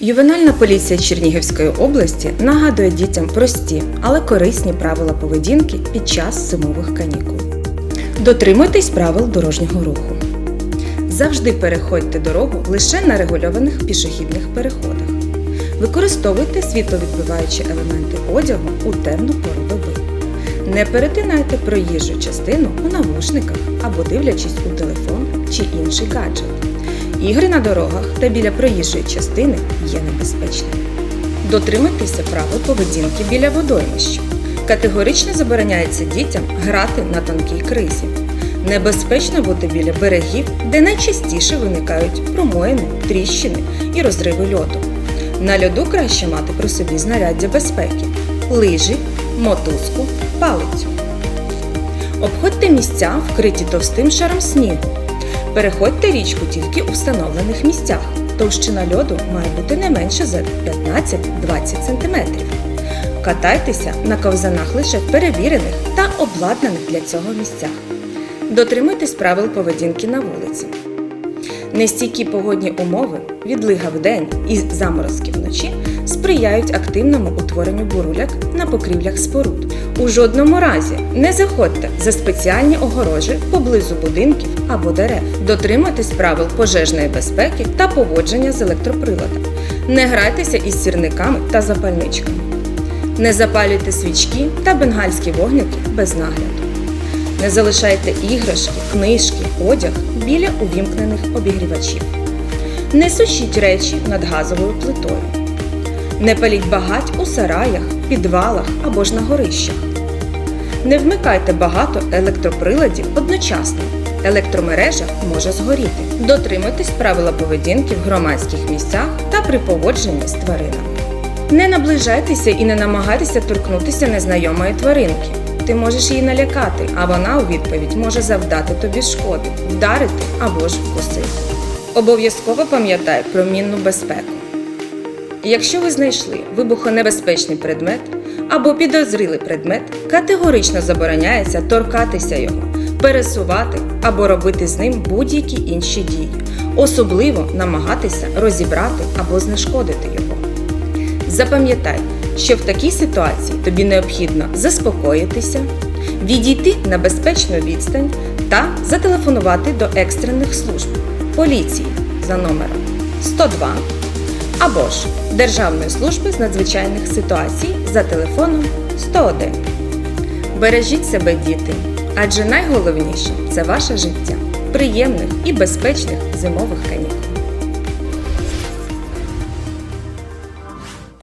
Ювенальна поліція Чернігівської області нагадує дітям прості, але корисні правила поведінки під час зимових канікул. Дотримуйтесь правил дорожнього руху. Завжди переходьте дорогу лише на регульованих пішохідних переходах. Використовуйте світловідбиваючі елементи одягу у темну пору доби. Не перетинайте проїжджу частину у навушниках або дивлячись у телефон чи інший гаджет. Ігри на дорогах та біля проїжджої частини є небезпечними. Дотримуйтеся правил поведінки біля водоймищ. Категорично забороняється дітям грати на тонкій кризі. Небезпечно бути біля берегів, де найчастіше виникають промоїни, тріщини і розриви льоду. На льоду краще мати при собі знаряддя безпеки лижі, мотузку, палицю. Обходьте місця, вкриті товстим шаром снігу. Переходьте річку тільки у встановлених місцях. Товщина льоду має бути не менше за 15-20 см. Катайтеся на ковзанах лише перевірених та обладнаних для цього місцях. Дотримуйтесь правил поведінки на вулиці. Нестійкі погодні умови, відлига вдень і заморозки вночі сприяють активному утворенню буруляк на покрівлях споруд. У жодному разі не заходьте за спеціальні огорожі поблизу будинків або дерев. Дотримуйтесь правил пожежної безпеки та поводження з електроприладами. Не грайтеся із сірниками та запальничками. Не запалюйте свічки та бенгальські вогники без нагляду. Не залишайте іграшки, книжки, одяг біля увімкнених обігрівачів. Не сушіть речі над газовою плитою. Не паліть багать у сараях, підвалах або ж на горищах. Не вмикайте багато електроприладів одночасно. Електромережа може згоріти. Дотримуйтесь правила поведінки в громадських місцях та при поводженні з тваринами. Не наближайтеся і не намагайтеся торкнутися незнайомої тваринки. Ти можеш її налякати, а вона у відповідь може завдати тобі шкоди, вдарити або ж вкусити. Обов'язково пам'ятай про мінну безпеку. Якщо ви знайшли вибухонебезпечний предмет або підозрілий предмет, категорично забороняється торкатися його, пересувати або робити з ним будь-які інші дії, особливо намагатися розібрати або знешкодити його. Запам'ятай, що в такій ситуації тобі необхідно заспокоїтися, відійти на безпечну відстань та зателефонувати до екстрених служб поліції за номером 102 або ж Державної служби з надзвичайних ситуацій за телефоном 101. Бережіть себе, діти, адже найголовніше це ваше життя, приємних і безпечних зимових канікул.